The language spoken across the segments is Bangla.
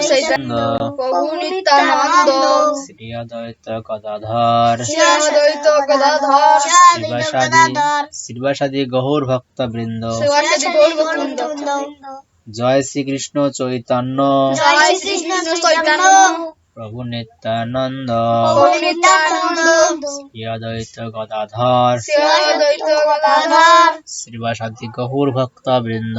চৈতন্য প্রভু নিত্যানন্দ শ্রী অদ্বৈত গদাধর শ্রীমদ্বৈত গদাধর শিবাসাদি শিবাসাদি গহৌর ভক্ত বৃন্দ জয় শ্রীকৃষ্ণ চৈতন্য জয় শ্রীকৃষ্ণ চৈতন্য প্রভু নিত্যানন্দ প্রভু নিত্যানন্দ শ্রী অদ্বৈত গদাধর শিবাসাদি গহৌর ভক্ত বৃন্দ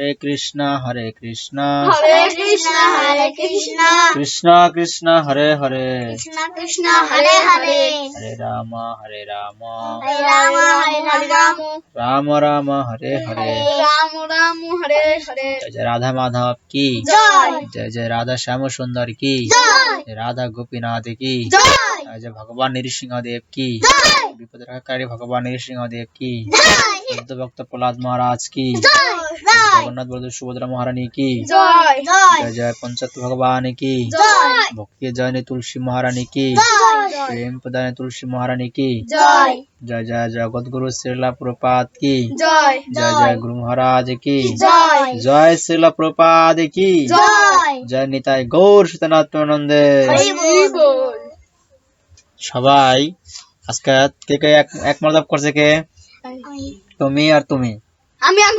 হরে কৃষ্ণ হরে কৃষ্ণ। হরে কৃষ্ণ হরে কৃষ্ণ। কৃষ্ণ কৃষ্ণ হরে হরে। কৃষ্ণ কৃষ্ণ হরে হরে। হরে রাম হরে রাম। হরে রাম হরে রাম। রাম রাম হরে হরে। রাম রাম হরে হরে। জয় জয় রাধা মাধব কি? জয়। জয় জয় রাধা শ্যাম সুন্দর কি? জয়। জয় রাধা গোপীনাথ কি? জয়। জয় জয় ভগবান নৃসিংহদেব কি? বিপদ রক্ষাকারী ভগবান নৃসিংহদেব কি? বুদ্ধ ভক্ত প্রহ্লাদ মহারাজ কি? জগন্নাথ বলদেব সুভদ্রা মহারানী কি? জয় জয়। জয় জয় পঞ্চায়েত ভগবান কি? জয়। ভক্তি জয়নী তুলসী মহারানী কি? জয় প্রেম প্রদানে তুলসী মহারানী কি? জয়। জয় জয় জগৎগুরু শ্রীলা প্রপাত কি? জয় জয় জয় গুরু মহারাজ কি? জয়। জয় শ্রীলা প্রপাত কি? জয়। জয় নিতাই গৌর সীতানাথনন্দে সবাই আজকে কে কে এক মর্দব করছে কে? তুমি আর তুমি। আমি আমি